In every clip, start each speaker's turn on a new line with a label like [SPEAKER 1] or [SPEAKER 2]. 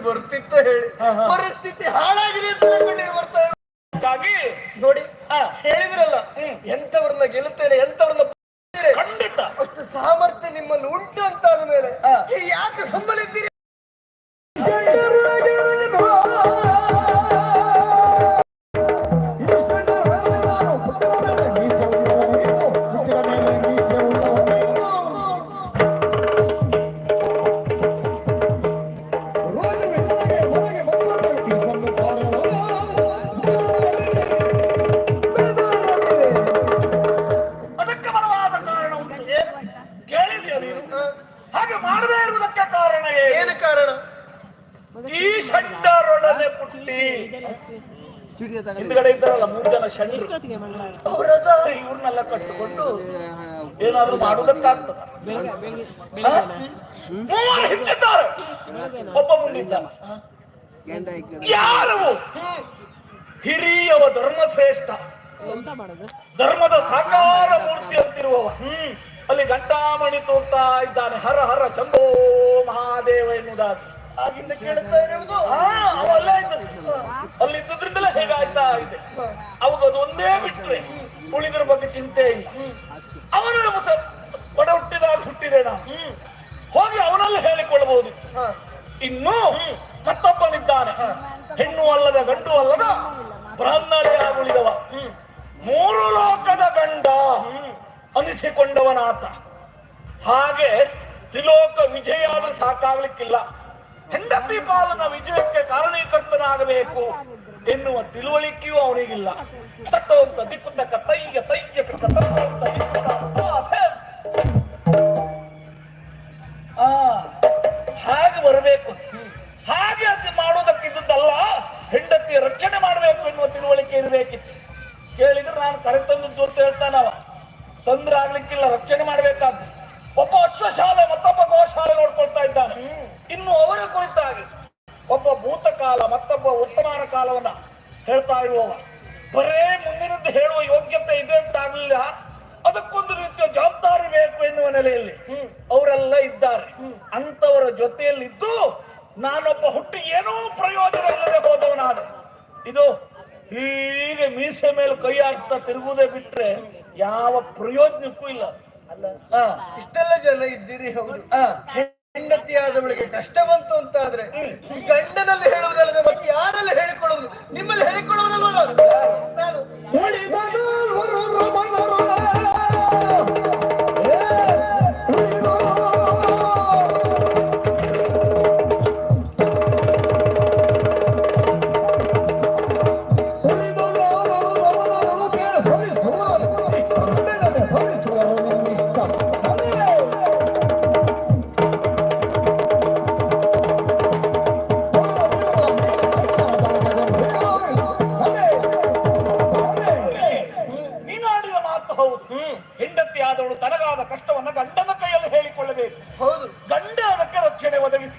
[SPEAKER 1] ಏನಾದ್ರೂ ಬರ್ತಿತ್ತು ಹೇಳಿ. ಪರಿಸ್ಥಿತಿ ಹಾಳಾಗಿದೆ ಅಂತ ಅನ್ಕೊಂಡಿರು ಬರ್ತಾ ನೋಡಿ ಹೇಳಿದ್ರಲ್ಲ. ಎಂತವ್ರನ್ನ ಗೆಲ್ಲುತ್ತೇನೆ ಎಂತವ್ರನ್ನ ಈ
[SPEAKER 2] ಶಂಡರೊಡನೆ ಪುಟ್ಟಿ ಹಿಂದ್ಗಡೆ ಇದ್ದಾರಲ್ಲ ಮೂರು ಜನ ಅವರದ ಇವ್ರನ್ನೆಲ್ಲ ಕಟ್ಟಿಕೊಂಡು ಏನಾದ್ರೂ ಮಾಡುವುದಕ್ಕಾಗ್ತದ? ಹಿಂದಿದ್ದಾರೆ ಒಬ್ಬ ಯಾರು? ಹಿರಿಯವ ಧರ್ಮಶ್ರೇಷ್ಠ. ಧರ್ಮದ ಸಾಕಾರ ಮೂರ್ತಿ ಅಂತಿರುವವ. ಹ್ಮ್. ಅಲ್ಲಿ ಗಂಟಾಮಣಿ ತೋರ್ತಾ ಇದ್ದಾನೆ. ಹರ ಹರ ಚಂದೋ ಮಹಾದೇವ ಎನ್ನುವುದಾಗಿ.
[SPEAKER 1] ಆಗಿಂದ ಕೇಳ್ತಾ
[SPEAKER 2] ಅವ ಅಲ್ಲೇ. ಅಲ್ಲಿ ಹೇಗಾಯ್ತಾ ಇದೆ? ಅವಾಗ ಅದೊಂದೇ ಬಿಟ್ರೆ ಉಳಿದ್ರ ಬಗ್ಗೆ ಚಿಂತೆ ಅವನು ನಮ್ಮ ಒಡ ಹುಟ್ಟಿದಾಗ ಹುಟ್ಟಿದೆ ನಾ ಹೋಗಿ ಅವನಲ್ಲಿ ಹೇಳಿಕೊಳ್ಳಬಹುದು. ಇನ್ನು ಮತ್ತೊಬ್ಬನಿದ್ದಾನೆ. ಹೆಣ್ಣು ಅಲ್ಲದ ಗಂಡು ಅಲ್ಲದ ಬ್ರಾಹ್ಮಣಿಯಾಗುಳಿದವ ಮೂರು ಲೋಕದ ಗಂಡ ಅನಿಸಿಕೊಂಡವನಾತ ಹಾಗೆ ತ್ರಿಲೋಕ ವಿಜಯ ಆದ್ರೂ ಸಾಕಾಗ್ಲಿಕ್ಕಿಲ್ಲ. ಹೆಂಡತಿ ಪಾಲನ ವಿಜಯಕ್ಕೆ ಕಾರಣೀಕರ್ತನಾಗಬೇಕು ಎನ್ನುವ ತಿಳುವಳಿಕೆಯೂ ಅವನಿಗಿಲ್ಲ. ತಟ್ಟವಂತ ದಿಕ್ಕುತಕ್ಕ ತೈಯ ತೈಯ ತಟ್ಟವಂತ ದಿಕ್ಕುತ ಅಫೆ. ಆ, ಹಾಗೆ ಬರಬೇಕು. ಹಾಗೆ ಅದು ಮಾಡೋದಕ್ಕಿದ್ದಲ್ಲ ಹೆಂಡತಿಯ ರಕ್ಷಣೆ ಮಾಡಬೇಕು ಎನ್ನುವ ತಿಳುವಳಿಕೆ ಇರಬೇಕಿತ್ತು. ಕೇಳಿದ್ರೆ ನಾನು ಕರೆ ಕರೆತಂದದ್ದು ಅಂತ ಹೇಳ್ತಾನವ ತೊಂದ್ರೆ ಆಗ್ಲಿಕ್ಕಿಲ್ಲ, ರಕ್ಷಣೆ ಮಾಡ್ಬೇಕಾದ್ದು. ಒಬ್ಬ ಅಶ್ವಶಾಲೆ ಮತ್ತೊಬ್ಬ ಗೋಶಾಲೆ ನೋಡ್ಕೊಳ್ತಾ ಇದ್ದಾನೆ. ಇನ್ನು ಅವರ ಕುರಿತಾಗಿ ಒಬ್ಬ ಭೂತಕಾಲ ಮತ್ತೊಬ್ಬ ವರ್ತಮಾನ ಕಾಲವನ್ನ ಹೇಳ್ತಾ ಇರುವವ. ಬರೇ ಮುಂದಿನದ್ದು ಹೇಳುವ ಯೋಗ್ಯತೆ ಇದೆ ಅಂತ ಆಗ್ಲಿಲ್ಲ. ಅದಕ್ಕೊಂದು ರೀತಿಯ ಜವಾಬ್ದಾರಿ ಬೇಕು ಎನ್ನುವ ನೆಲೆಯಲ್ಲಿ ಅವರೆಲ್ಲ ಇದ್ದಾರೆ. ಅಂತವರ ಜೊತೆಯಲ್ಲಿದ್ದು ನಾನೊಬ್ಬ ಹುಟ್ಟಿ ಏನೂ ಪ್ರಯೋಜನ ಇಲ್ಲದೆ ಹೋದವನಾದೆ. ಇದು ಹೀಗೆ ಮೀಸೆ ಮೇಲೆ ಕೈ ಹಾಕ್ತಾ ತಿರುಗುವುದೇ ಬಿಟ್ರೆ ಯಾವ ಪ್ರಯೋಜನಕ್ಕೂ ಇಲ್ಲ.
[SPEAKER 1] ಅಲ್ಲ ಇಷ್ಟೆಲ್ಲ ಜನ ಇದ್ದೀರಿ ಹೌದು.
[SPEAKER 2] ಹಾ
[SPEAKER 1] ಹೆಂಡತಿ ಆದವಳಿಗೆ ಕಷ್ಟ ಬಂತು ಅಂತ ಆದ್ರೆ ಈ ಗಂಡನಲ್ಲಿ ಹೇಳುವುದಲ್ಲದೆ ಮತ್ತೆ ಯಾರಲ್ಲಿ ಹೇಳಿಕೊಳ್ಳುವುದು ನಿಮ್ಮಲ್ಲಿ ಹೇಳಿಕೊಳ್ಳುವುದಲ್ವ? ನಾನು ನೀನು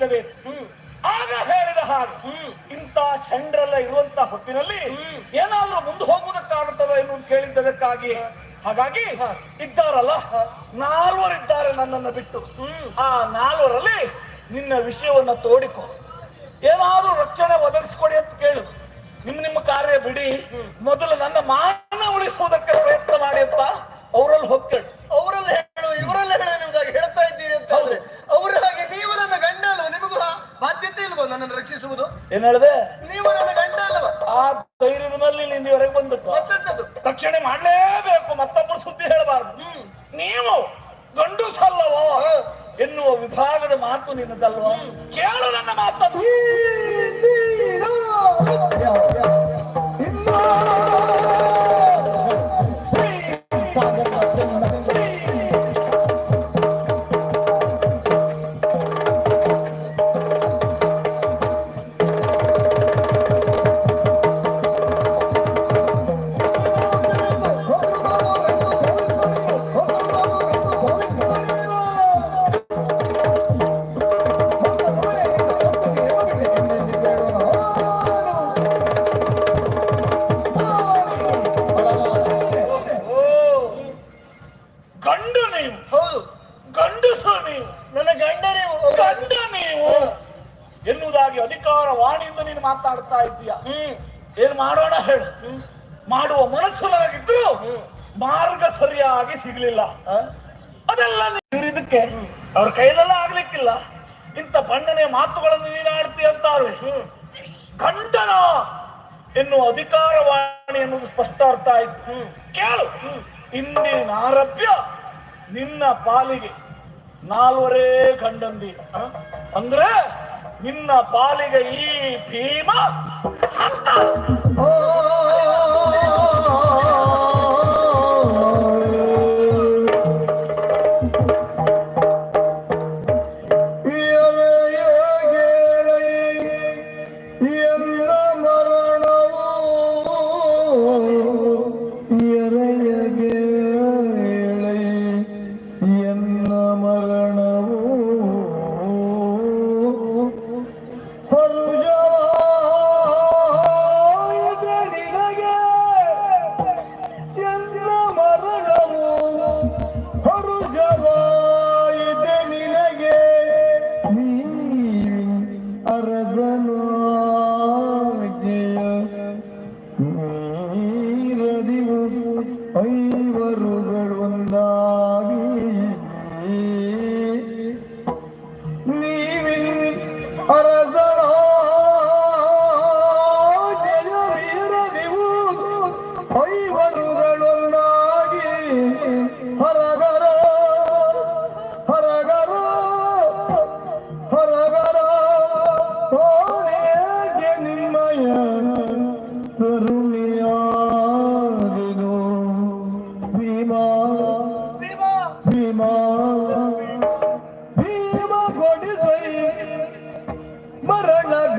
[SPEAKER 2] ಒದಗಿಸಬೇಕು ಆಗ ಹೇಳಿದ ಹಾಗೆ, ಇಂಥ ಚಂಡ್ರೆಲ್ಲ ಇರುವಂತ ಹೊತ್ತಿನಲ್ಲಿ ಏನಾದ್ರೂ ಮುಂದೆ ಹೋಗುವುದಕ್ಕಾಗುತ್ತದೆ ಎಂದು ಕೇಳಿದ್ದಕ್ಕಾಗಿ. ಹಾಗಾಗಿ ಇದ್ದಾರಲ್ಲ, ನಾಲ್ವರಿದ್ದಾರೆ ನನ್ನನ್ನು ಬಿಟ್ಟು. ಆ ನಾಲ್ವರಲ್ಲಿ ನಿನ್ನ ವಿಷಯವನ್ನ ತೋಡಿಕೊ. ಏನಾದ್ರೂ ರಕ್ಷಣೆ ಒದಗಿಸ್ಕೊಡಿ ಅಂತ ಕೇಳು. ನಿಮ್ ನಿಮ್ಮ ಕಾರ್ಯ ಬಿಡಿ. ಮೊದಲು ನನ್ನ ಮಾನ ಉಳಿಸುವುದಕ್ಕೆ ಪ್ರಯತ್ನ ಮಾಡಿ ಅಂತ ಅವರಲ್ಲಿ ಹೋಗ್ತೇಳು
[SPEAKER 1] ಅವರಲ್ಲಿ ಹೇಳು ಇವರಲ್ಲಿ ಹೇಳು ನಿಮ್ಗಾಗಿ ಹೇಳ್ತಾ ಇದ್ದೀರಿ ಅಂತ ಹೇಳಿದ್ರೆ ಅವರ ಹಾಗೆ ನೀವು ನನ್ನ ಗಂಡ ಅಲ್ವ ನಿಮಗೂ ಆ ಬಾಧ್ಯತೆ ಇಲ್ವೋ ನನ್ನನ್ನು ರಕ್ಷಿಸುವುದು?
[SPEAKER 2] ಏನ್ ಹೇಳಿದೆ?
[SPEAKER 1] ನೀವು ನನ್ನ ಗಂಡ ಅಲ್ವ
[SPEAKER 2] ಆ ಧೈರ್ಯದಲ್ಲಿ ನಿನ್ನೆವರೆಗೆ ಬಂದದ್ದು
[SPEAKER 1] ಮತ್ತೆಂತದ್ದು
[SPEAKER 2] ರಕ್ಷಣೆ ಮಾಡಲೇಬೇಕು ಮತ್ತೊಬ್ಬರು ಸುದ್ದಿ ಹೇಳಬಾರ್ದು. ನೀವು ಗಂಡು ಸಲ್ಲವೋ ಎನ್ನುವ ವಿಭಾಗದ ಮಾತು ನಿನ್ನದಲ್ವೋ? ಕೇಳು ನನ್ನ ಮಾತನ್ನು.
[SPEAKER 1] ನನ್ನ ಗಂಡ ನೀವು ಗಂಡ ನೀವು ಎನ್ನುವುದಾಗಿ ಅಧಿಕಾರ ವಾಣಿಯಿಂದ ನೀನು ಮಾತಾಡ್ತಾ ಇದ್ದೀಯ? ಏನ್ ಮಾಡೋಣ ಹೇಳು. ಮಾಡುವ ಮನಸ್ಸನಾಗಿದ್ರು ಮಾರ್ಗ ಸರಿಯಾಗಿ ಸಿಗ್ಲಿಲ್ಲ. ಅದೆಲ್ಲ ಇದಕ್ಕೆ ಅವ್ರ ಕೈಲೆಲ್ಲ ಆಗ್ಲಿಕ್ಕಿಲ್ಲ. ಇಂಥ ಬಣ್ಣನೆ ಮಾತುಗಳನ್ನು ನೀನಾಡ್ತಿ ಅಂತಾರೆ. ಗಂಡನ ಎನ್ನುವ ಅಧಿಕಾರವಾಣಿ ಎನ್ನುವುದು ಸ್ಪಷ್ಟ ಅರ್ಥ ಆಯ್ತು. ಕೇಳು. ಇಂದಿನ ಆರಭ್ಯ ನಿನ್ನ ಪಾಲಿಗೆ. ನಾಲ್ವರೇ ಗಂಡಂದಿ ಅಂದ್ರೆ ನಿನ್ನ ಪಾಲಿಗೆ ಈ ಭೀಮ ಸತ್ತ.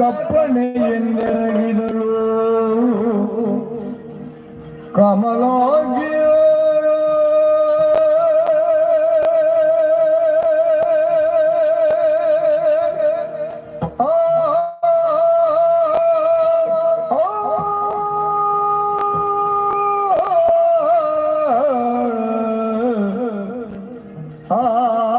[SPEAKER 3] கப்பனை என்றோ கமலாகிய Ah